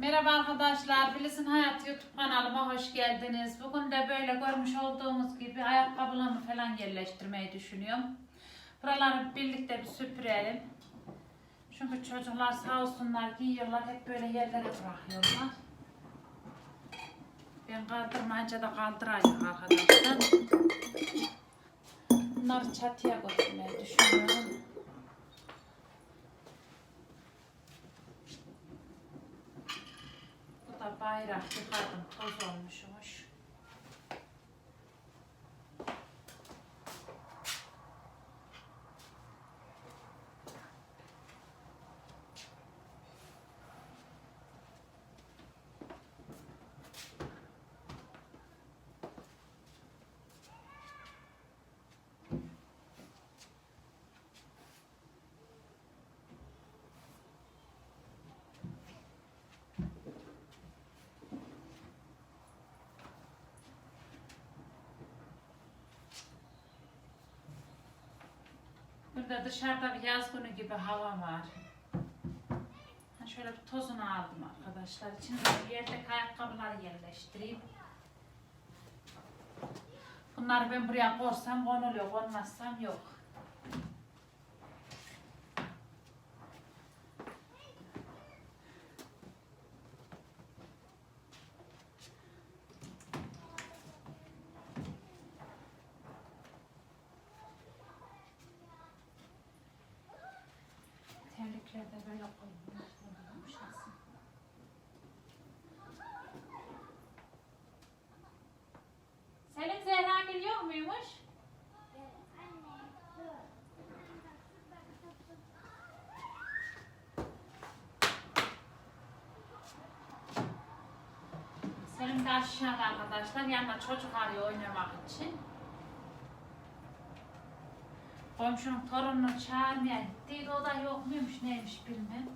Merhaba arkadaşlar, Filiz'in Hayat YouTube kanalıma hoş geldiniz. Bugün de böyle görmüş olduğumuz gibi ayakkabılarımı falan yerleştirmeyi düşünüyorum. Buraları birlikte bir süpürelim. Çünkü çocuklar sağ olsunlar giyiyorlar, hep böyle yerlere bırakıyorlar. Ben kaldırmayınca da kaldırayım arkadaşlar. Bunları çatıya götürmeyi düşünüyorum. Bu da bayrak yıkadım, toz olmuşmuş. Burada dışarıda bir yaz günü gibi hava var. Ha şöyle bir tozunu aldım arkadaşlar. İçine de yerdeki ayakkabıları yerleştireyim. Bunları ben buraya koysam konuluyor, konmazsam yok. Selim Zehra geliyor muymuş? Selim de aşağıda arkadaşlar. Yanında çocuk arıyor oynamak için. Komşunun torununu çağırmaya gittiydi. O da yok muymuş neymiş bilmem.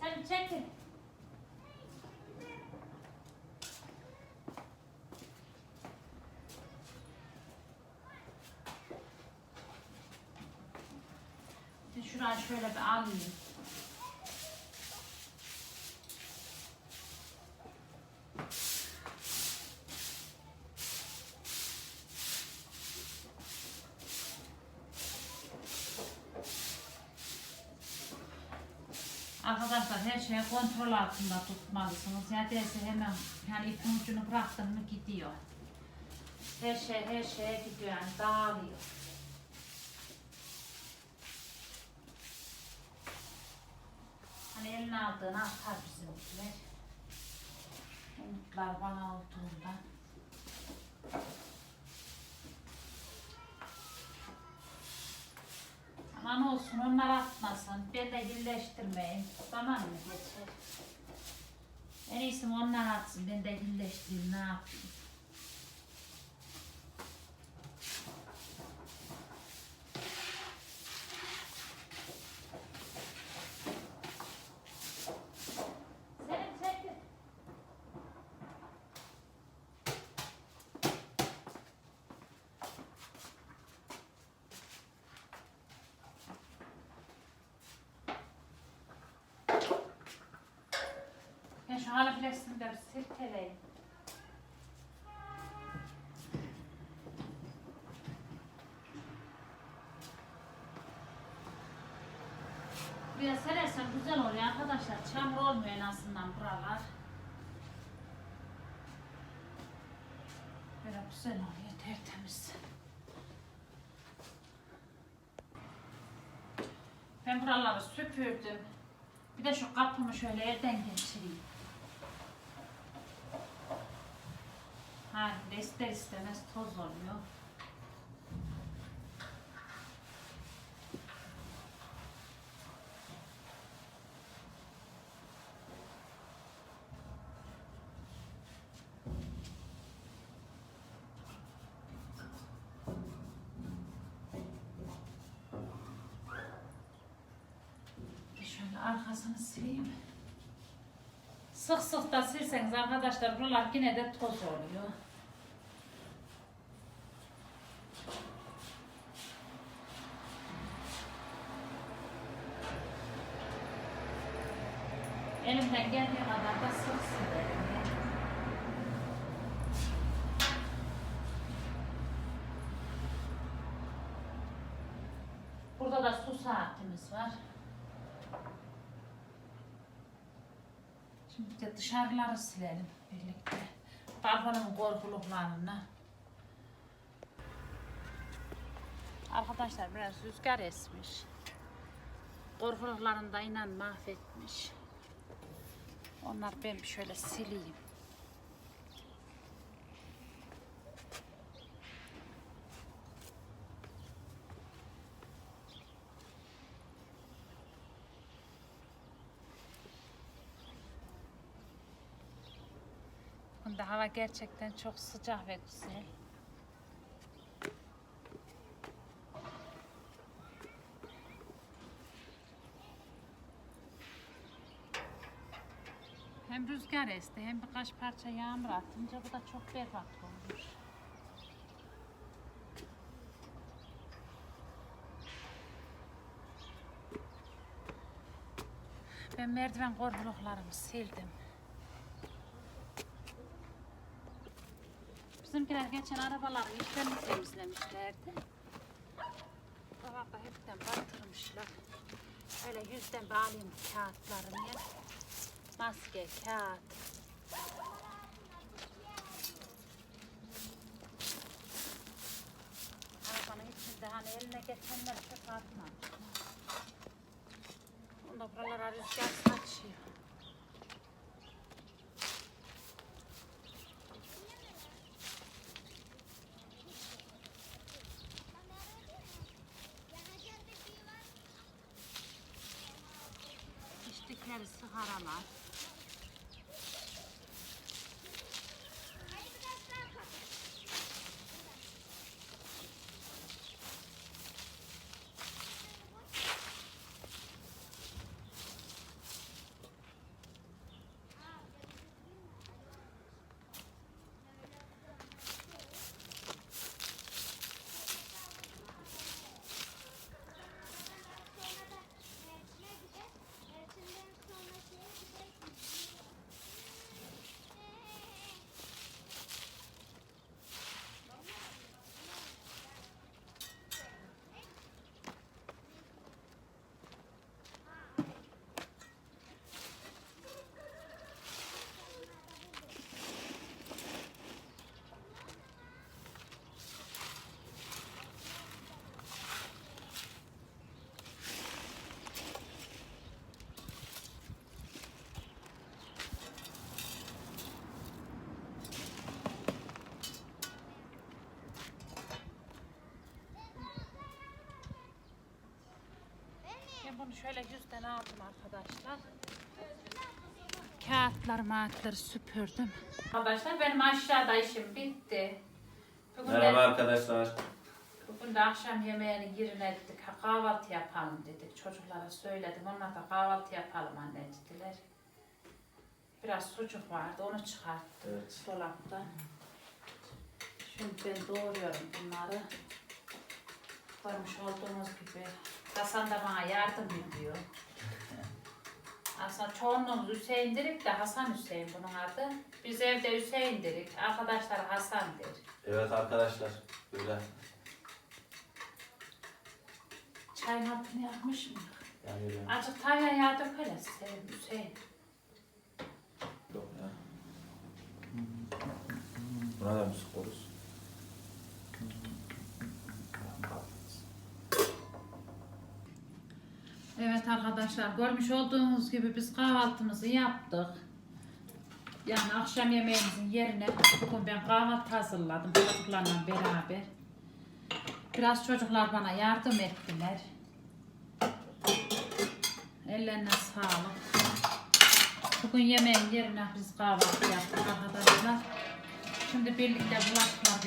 Selim çekil. Şurayı şöyle bir alayım. Arkadaşlar her şeyi kontrol altında tutmalısınız. Ya derse hemen yani ipin ucunu bıraktın mı gidiyor. Her şey her şeye gidiyor yani dağılıyor. Hani eline aldığını atar bizimkiler. Umutlar bana olduğundan. Aman olsun onlar atmasın. Ben de birleştirmeyin. Zaman mı? En iyisi onlar atsın. Ben de birleştireyim. Ne yapayım? Selim çekil. Ben şu halı flexini de bir silkeleyim. Buraya serersen güzel oluyor arkadaşlar. Çamur olmuyor en azından buralar. Böyle güzel oluyor tertemiz. Ben buraları süpürdüm. Bir de şu kapımı şöyle yerden geçireyim. Halinde ister istemez toz oluyor. Şöyle arkasını sileyim. Sık sık da silseniz arkadaşlar buralar yine de toz oluyor. Elimden geldiği kadar da sık silerim. Burada da su saatimiz var. Şimdi de dışarıları silelim birlikte. Balkonun korkuluklarını. Arkadaşlar biraz rüzgar esmiş. Korkuluklarını da inan mahvetmiş. Onlar ben şöyle sileyim. Bugün de hava gerçekten çok sıcak ve güzel. Hem rüzgar esti hem birkaç parça yağmur atınca bu da çok berbat olmuş. Ben merdiven korkuluklarımı sildim. Bizimkiler geçen arabaları işlerini temizlemişlerdi. Dolapta hepten batırmışlar. Şöyle yüzden bağlayayım kağıtlarını. Maske, kağıt. Arabanın içinde hani eline geçenler çöp atmamışlar. Onda buralara rüzgar saçıyor. İçtikleri sigaralar. Ben bunu şöyle yüzden aldım arkadaşlar. Kağıtlar mağıtları süpürdüm. Arkadaşlar benim aşağıda işim bitti. Bugün de- Merhaba arkadaşlar. Bugün de akşam yemeğini yerine dedik. Ha, kahvaltı yapalım dedik. Çocuklara söyledim. Onlar da kahvaltı yapalım anne dediler. Biraz sucuk vardı. Onu çıkarttım Evet. dolaptan. Şimdi ben doğruyorum bunları. Görmüş olduğunuz gibi. Hasan da bana yardım ediyor. Aslında çoğunluğumuz Hüseyin dedik de Hasan Hüseyin bunun adı. Biz evde Hüseyin dedik. Arkadaşlar Hasan der. Evet arkadaşlar. Böyle Çayın altını yakmış mı? yani böyle Azıcık tavaya yağ dökeriz Selim Hüseyin. yok ya. Buna da müzik oluruz. Evet arkadaşlar görmüş olduğunuz gibi biz kahvaltımızı yaptık. Yani akşam yemeğimizin yerine bugün ben kahvaltı hazırladım çocuklarla beraber. Biraz çocuklar bana yardım ettiler. Ellerine sağlık. Bugün yemeğin yerine biz kahvaltı yaptık arkadaşlar. Şimdi birlikte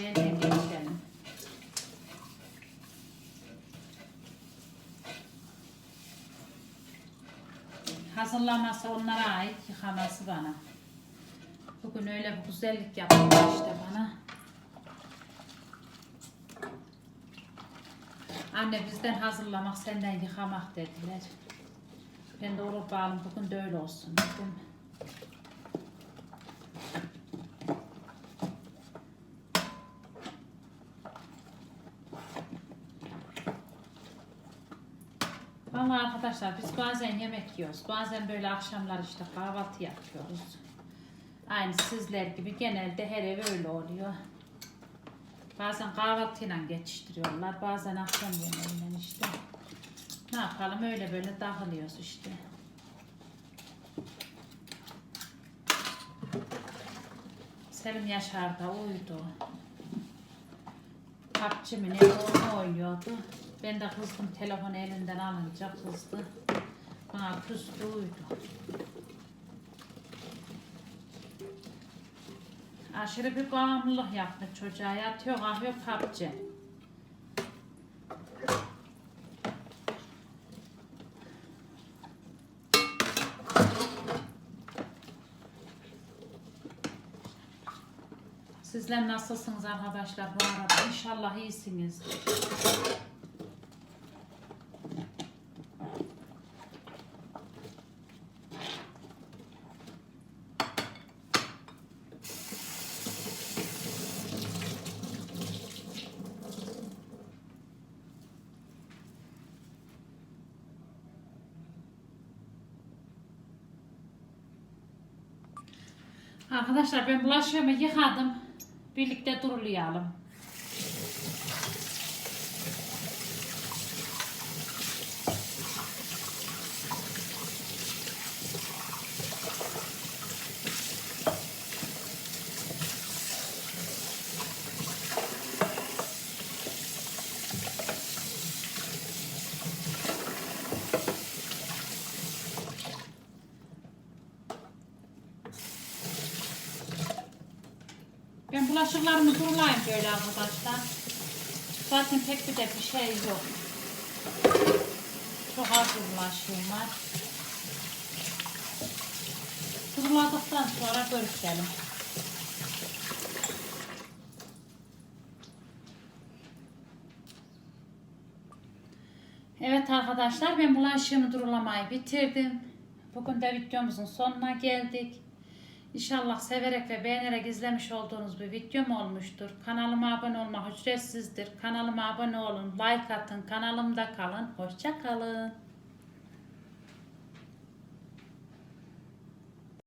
yerine geçelim. Hazırlaması onlara ait, yıkaması bana. Bugün öyle bir güzellik yaptılar işte bana. Anne bizden hazırlamak, senden yıkamak dediler. Ben de bağlı bugün de öyle olsun dedim. Arkadaşlar biz bazen yemek yiyoruz. Bazen böyle akşamlar işte kahvaltı yapıyoruz. Aynı sizler gibi genelde her ev öyle oluyor. Bazen kahvaltıyla geçiştiriyorlar. Bazen akşam yemeğiyle işte. Ne yapalım öyle böyle dağılıyoruz işte. Selim Yaşar da uyudu. PUBG mi ne oynuyordu. Ben de kızdım telefonu elinden alınca kızdı. Bana küstü uyudu. Aşırı bir bağımlılık yaptı çocuğa. Yatıyor kalkıyor PUBG. Sizler nasılsınız arkadaşlar bu arada? İnşallah iyisiniz. Arkadaşlar ben bulaşığımı yıkadım. Birlikte durulayalım. Ben bulaşıklarımı durulayım böyle arkadaşlar. Zaten pek bir de bir şey yok. Çok az bulaşığım var. Duruladıktan sonra görüşelim. Evet arkadaşlar ben bulaşığımı durulamayı bitirdim. Bugün de videomuzun sonuna geldik. İnşallah severek ve beğenerek izlemiş olduğunuz bir videom olmuştur. Kanalıma abone olmak ücretsizdir. Kanalıma abone olun, like atın, kanalımda kalın. Hoşça kalın.